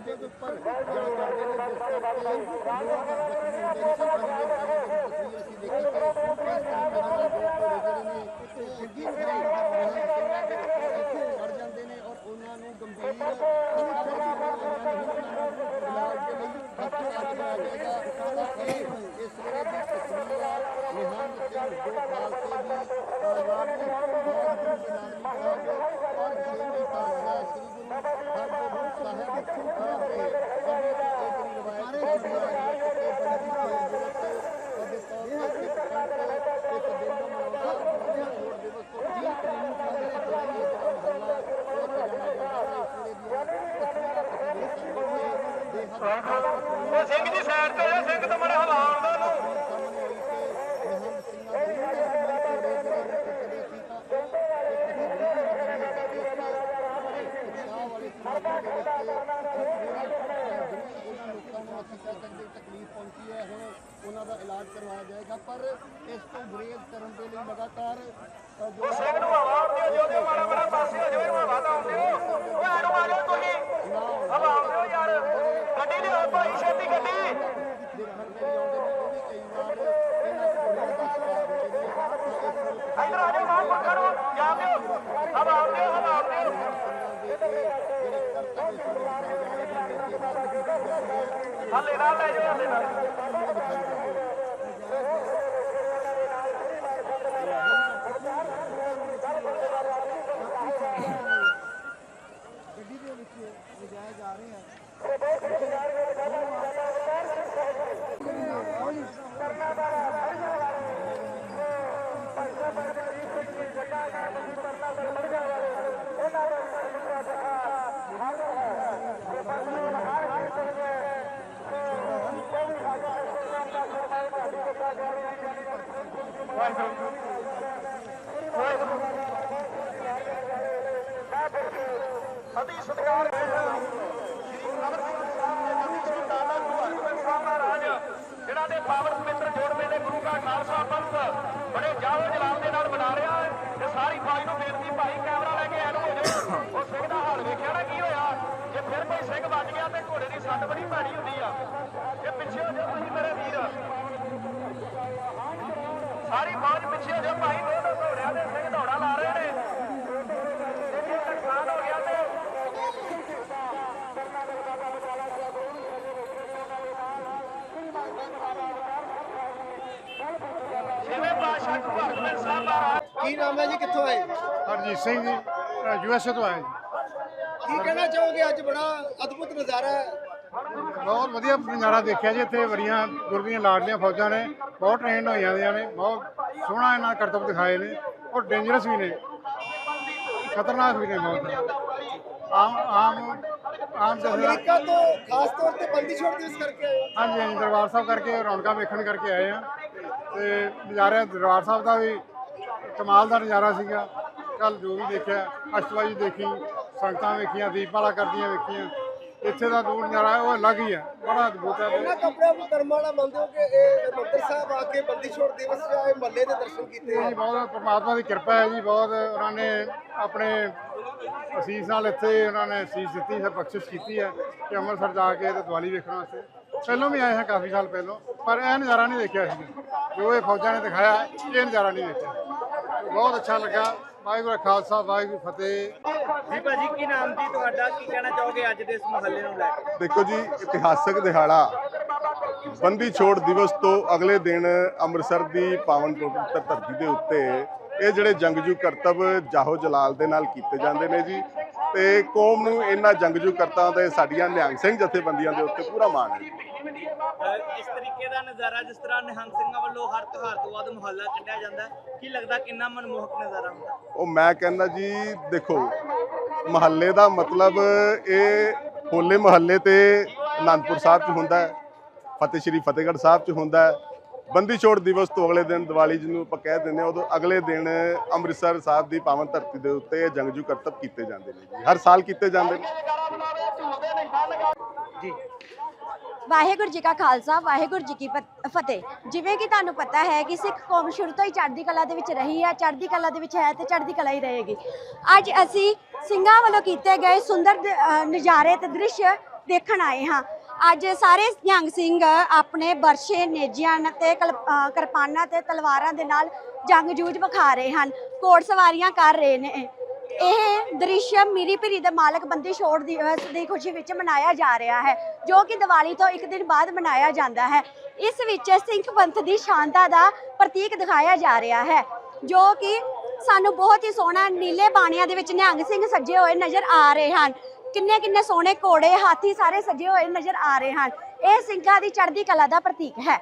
ਦੇ ਉੱਪਰ ਜਾਂਦੇ ਨੇ ਔਰ ਉਹਨਾਂ ਨੂੰ ਗੰਭੀਰ ਇਲਾਜ ਦੇ ਲਈ ਹਸਪਤਾਲ ਲਿਜਾਇਆ ਜਾਏਗਾ ਇਸ ਵੇਲੇ ਦੀ ਤਸਵੀਰ ਨਿਹੰਗ ਸਿੰਘ ਗੋਪਾਲ ਤੇ ਵਾਲੇ ਸਮਾਗਮ ਦੇ ਵਿੱਚ ਜਿਹੜਾ ਜਿਹੜੀ ਉਹਨਾਂ ਲੋਕਾਂ ਨੂੰ ਅਸੀਂ ਕਹਿ ਸਕਦੇ ਤਕਲੀਫ ਪਹੁੰਚੀ ਹੈ ਹੁਣ ਉਹਨਾਂ। ਦਾ ਇਲਾਜ ਕਰਵਾਇਆ ਜਾਏਗਾ ਪਰ ਇਸ ਤੋਂ ਗੁਰੇਜ਼ ਕਰਨ ਦੇ ਲਈ ਲਗਾਤਾਰ ਅ, ਸਿੰਘ ਨੂੰ ਹਵਾ ਆਉਂਦੀ ਹੋ ਮਾੜਾ ਮਾੜਾ ਪਾਸੇ ਹੋ ਜਾਓ ਹਵਾ ਤਾਂ ਆਉਂਦੀ ਹੋ ਉਹ ਐਨੂੰ ਆ ਜਾਓ ਤੁਸੀਂ। ਹਵਾ ਆਉਂਦੇ ਹੋ ਭਾਈ ਛੇਤੀ ਗੱਡੀ। ਦੇਖਣ ਆ ਜਾਓ ਮਾਂ ਪੱਖਾ ਨੂੰ ਜਾ ਦਿਓ ਹਵਾ ਆਉਂਦੇ ਹਵਾ ਆਉਂਦੇ ਹੱਲੇ ਨਾਲ ਲੈ ਜਾਓ ਹੱਲੇ ਨਾਲ। ਅਤੀ ਸਤਿਕਾਰ ਸ੍ਰੀ ਅਮਰ ਸਿੰਘ ਸਾਹਿਬ ਦੇ ਨਵੀਂ ਸੁਲਤਾਨਾ ਗੁਰੂ ਹਰਗੋਬਿੰਦ ਸਾਹਿਬ ਮਹਾਰਾਜ ਜਿਹੜਾ ਦੇ ਪਾਵਨ ਪਵਿੱਤਰ ਜੋੜਵੇਂ ਦੇ ਗੁਰੂ ਦਾ ਖਾਲਸਾ ਪੰਥ ਪਿੱਛੇ ਹੋ ਜਾਓ ਭਾਈ ਦੋ ਦੋ ਘੋੜਿਆਂ ਦੇ ਸਿੰਘ ਦੌੜਾ ਲਾ ਰਹੇ ਨੇ। ਜੇ ਕੋਈ ਨੁਕਸਾਨ ਹੋ ਗਿਆ ਤੇ ਛੇਵੇਂ ਪਾਤਸ਼ਾਹ ਗੁਰੂ ਹਰਗੋਬਿੰਦ ਸਾਹਿਬ ਮਹਾਰਾਜ ਕੀ ਨਾਮ ਹੈ ਜੀ? ਕਿੱਥੋਂ ਆਏ? ਹਰਜੀਤ ਸਿੰਘ ਜੀ ਯੂਐਸਏ ਤੋਂ ਆਏ ਜੀ। ਕੀ ਕਹਿਣਾ ਚਾਹੋਗੇ? ਅੱਜ ਬੜਾ ਅਦਭੁਤ ਨਜ਼ਾਰਾ ਹੈ। ਬਹੁਤ ਵਧੀਆ ਨਜ਼ਾਰਾ ਦੇਖਿਆ ਜੀ ਇੱਥੇ ਬੜੀਆਂ ਗੁਰ ਦੀਆਂ ਲਾਡਲੀਆਂ ਫੌਜਾਂ ਨੇ ਬਹੁਤ ਟ੍ਰੇਨ ਹੋਈਆਂ ਦੀਆਂ ਨੇ ਬਹੁਤ ਸੋਹਣਾ ਇਹਨਾਂ ਦੇ ਕਰਤੱਵ ਦਿਖਾਏ ਨੇ ਔਰ ਡੇਂਜਰਸ ਵੀ ਨੇ। ਖਤਰਨਾਕ ਵੀ ਨੇ ਬਹੁਤ। ਆਮ ਆਮ ਆਮ ਅਮਰੀਕਾ ਤੋਂ ਖਾਸ ਤੌਰ ਤੇ ਬੰਦੀ ਛੋੜ ਦਿਵਸ ਕਰਕੇ ਆਏ ਹੋ। ਹਾਂਜੀ ਹਾਂਜੀ ਦਰਬਾਰ ਸਾਹਿਬ ਕਰਕੇ ਰੌਣਕਾਂ ਵੇਖਣ ਕਰਕੇ ਆਏ ਆ ਤੇ ਨਜ਼ਾਰਾ ਦਰਬਾਰ ਸਾਹਿਬ ਦਾ ਵੀ ਕਮਾਲ ਦਾ ਨਜ਼ਾਰਾ ਸੀਗਾ। ਕੱਲ ਜੋ ਵੀ ਦੇਖਿਆ ਅਸ਼ਟਵਾਜੀ ਦੇਖੀ ਸੰਗਤਾਂ ਵੇਖੀਆਂ ਦੀਪਮਾਲਾ ਕਰਦੀਆਂ ਵੇਖੀਆਂ। ਇੱਥੇ ਦਾ ਜੋ ਨਜ਼ਾਰਾ ਉਹ ਅਲੱਗ ਹੀ ਹੈ ਬੜਾ ਅਦਭੁਤ ਹੈ ਇਹਨਾਂ ਕੱਪੜਿਆਂ ਨੂੰ ਕਰਮ ਵਾਲਾ ਮੰਨਦੇ ਹੋ ਕਿ ਇਹ ਮੰਦਰ ਸਾਹਿਬ ਆ ਕੇ ਬੰਦੀ ਛੋੜ ਦਿਵਸ ਜਾਂ ਇਹ ਮੱਲੇ ਦੇ ਦਰਸ਼ਨ ਕੀਤੇ ਜੀ ਬਹੁਤ ਪਰਮਾਤਮਾ ਦੀ ਕਿਰਪਾ ਹੈ ਜੀ ਬਹੁਤ ਉਹਨਾਂ ਨੇ ਆਪਣੇ ਅਸੀਸ ਨਾਲ ਇੱਥੇ ਉਹਨਾਂ ਨੇ ਅਸੀਸ ਦਿੱਤੀ ਹੈ ਬਖਸ਼ਿਸ਼ ਕੀਤੀ ਹੈ ਕਿ ਅੰਮ੍ਰਿਤਸਰ ਜਾ ਕੇ ਤੇ ਦੀਵਾਲੀ ਵੇਖਣ ਵਾਸਤੇ। ਪਹਿਲਾਂ ਵੀ ਆਏ ਹਾਂ ਕਾਫੀ ਸਾਲ ਪਹਿਲਾਂ ਪਰ ਇਹ ਨਜ਼ਾਰਾ ਨਹੀਂ ਦੇਖਿਆ ਸੀ ਜੋ ਇਹ ਫੌਜਾਂ ਨੇ ਦਿਖਾਇਆ ਇਹ ਨਜ਼ਾਰਾ ਨਹੀਂ ਦੇਖਿਆ। ਬਹੁਤ ਅੱਛਾ ਲੱਗਾ। ਵਾਹਿਗੁਰੂ ਖਾਲਸਾ ਵਾਹਿਗੁਰੂ ਫਤਿਹ। ਜੀ ਭਾਜੀ ਕੀ ਨਾਮ ਜੀ ਤੁਹਾਡਾ? ਕੀ ਕਹਿਣਾ ਚਾਹੋਗੇ ਅੱਜ ਦੇ ਇਸ ਮਹੱਲੇ ਨੂੰ ਲੈ ਕੇ? ਦੇਖੋ ਜੀ ਇਤਿਹਾਸਕ ਦਿਹਾੜਾ। ਬੰਦੀ ਛੋੜ ਦਿਵਸ ਤੋਂ ਅਗਲੇ ਦਿਨ ਅੰਮ੍ਰਿਤਸਰ ਦੀ ਪਾਵਨ ਪਵਿੱਤਰ ਧਰਤੀ ਦੇ ਉੱਤੇ ਇਹ ਜਿਹੜੇ ਜੰਗਜੂ ਕਰਤੱਵ ਜਾਹੋ ਜਲਾਲ ਦੇ ਨਾਲ ਕੀਤੇ ਜਾਂਦੇ ਨੇ ਜੀ ਤੇ ਕੌਮ ਨੂੰ ਇਹਨਾਂ ਜੰਗਜੂ ਕਰਤਾਂ ਦੇ ਸਾਡੀਆਂ ਨਿਹੰਗ ਸਿੰਘ ਜਥੇਬੰਦੀਆਂ ਦੇ ਉੱਤੇ ਪੂਰਾ ਮਾਣ ਹੈ। ਇਸ ਤਰੀਕੇ ਦਾ ਨਜ਼ਾਰਾ ਜਿਸ ਤਰ੍ਹਾਂ ਨਿਹੰਗ ਸਿੰਘਾਂ ਵੱਲੋਂ ਹਰ ਤਿਉਹਾਰ ਤੋਂ ਬਾਅਦ ਮੁਹੱਲਾ ਕੱਢਿਆ ਜਾਂਦਾ ਕੀ ਲੱਗਦਾ ਕਿੰਨਾ ਮਨਮੋਹਕ ਨਜ਼ਾਰਾ ਹੁੰਦਾ? ਉਹ ਮੈਂ ਕਹਿੰਦਾ ਜੀ ਦੇਖੋ ਮਹੱਲੇ ਦਾ ਮਤਲਬ ਇਹ ਹੋਲੇ ਮਹੱਲੇ ਤੇ ਅਨੰਦਪੁਰ ਸਾਹਿਬ 'ਚ ਹੁੰਦਾ ਹੈ ਫਤਿਹ ਸ਼੍ਰੀ ਫਤਿਹਗੜ੍ਹ ਸਾਹਿਬ 'ਚ ਹੁੰਦਾ ਹੈ ਬੰਦੀ ਛੋੜ ਦਿਵਸ ਤੋਂ ਅਗਲੇ ਦਿਨ ਦੀਵਾਲੀ ਜਿਹਨੂੰ ਆਪਾਂ ਕਹਿ ਦਿੰਦੇ ਹਾਂ ਉਦੋਂ ਅਗਲੇ ਦਿਨ ਅੰਮ੍ਰਿਤਸਰ ਸਾਹਿਬ ਦੀ ਪਾਵਨ ਧਰਤੀ ਦੇ ਉੱਤੇ ਇਹ ਜੰਗਜੂ ਕਰਤੱਵ ਕੀਤੇ ਜਾਂਦੇ ਨੇ ਜੀ। ਹਰ ਸਾਲ ਕੀਤੇ ਜਾਂਦੇ ਨੇ। ਜੀ। ਵਾਹਿਗੁਰੂ ਜੀ ਕਾ ਖਾਲਸਾ ਵਾਹਿਗੁਰੂ ਜੀ ਕੀ ਫਤ- ਫਤਿਹ। ਜਿਵੇਂ ਕਿ ਤੁਹਾਨੂੰ ਪਤਾ ਹੈ ਕਿ ਸਿੱਖ ਕੌਮ ਸ਼ੁਰੂ ਤੋਂ ਹੀ ਚੜ੍ਹਦੀ ਕਲਾ ਦੇ ਵਿੱਚ ਰਹੀ ਹੈ ਚੜ੍ਹਦੀ ਕਲਾ ਦੇ ਵਿੱਚ ਹੈ ਤੇ ਚੜ੍ਹਦੀ ਕਲਾ ਹੀ ਰਹੇਗੀ। ਅੱਜ ਅਸੀਂ ਸਿੰਘਾਂ ਵੱਲੋਂ ਕੀਤੇ ਗਏ ਸੁੰਦਰ ਨਜ਼ਾਰੇ ਤੇ ਦ੍ਰਿਸ਼ ਦੇਖਣ ਆਏ ਹਾਂ। ਅੱਜ ਸਾਰੇ ਨਿਹੰਗ ਸਿੰਘ ਆਪਣੇ ਬਰਸ਼ੇ ਨੇਜਿਆਂ ਤੇ ਕਲ- ਕਿਰਪਾਨਾਂ ਤੇ ਤਲਵਾਰਾਂ ਦੇ ਨਾਲ ਜੰਗ ਜੂਝ ਵਿਖਾ ਰਹੇ ਹਨ, ਘੋੜ ਸਵਾਰੀਆਂ ਕਰ ਰਹੇ ਨੇ। ਇਹ ਦ੍ਰਿਸ਼ ਮੀਰੀ ਪੀਰੀ ਦੇ ਮਾਲਕ ਬੰਦੀ ਛੋੜ ਦਿਵਸ ਦੀ ਖੁਸ਼ੀ ਵਿੱਚ ਮਨਾਇਆ ਜਾ ਰਿਹਾ ਹੈ, ਜੋ ਕਿ ਦੀਵਾਲੀ ਤੋਂ ਇੱਕ ਦਿਨ ਬਾਅਦ ਮਨਾਇਆ ਜਾਂਦਾ ਹੈ। ਇਸ ਵਿੱਚ ਸਿੱਖ ਪੰਥ ਦੀ ਸ਼ਾਨਤਾ ਦਾ ਪ੍ਰਤੀਕ ਦਿਖਾਇਆ ਜਾ ਰਿਹਾ ਹੈ, ਜੋ ਕਿ ਸਾਨੂੰ ਬਹੁਤ ਹੀ ਸੋਹਣਾ ਨੀਲੇ ਬਾਣੀਆਂ ਦੇ ਵਿੱਚ ਨਿਹੰਗ ਸਿੰਘ ਸੱਜੇ ਹੋਏ ਨਜ਼ਰ ਆ ਰਹੇ ਹਨ। ਕਿੰਨੇ ਕਿੰਨੇ ਸੋਹਣੇ ਘੋੜੇ, ਹਾਥੀ ਸਾਰੇ ਸਜੇ ਹੋਏ ਨਜ਼ਰ ਆ ਰਹੇ ਹਨ। ਇਹ ਸਿੰਘਾਂ ਦੀ ਚੜ੍ਹਦੀ ਕਲਾ ਦਾ ਪ੍ਰਤੀਕ ਹੈ।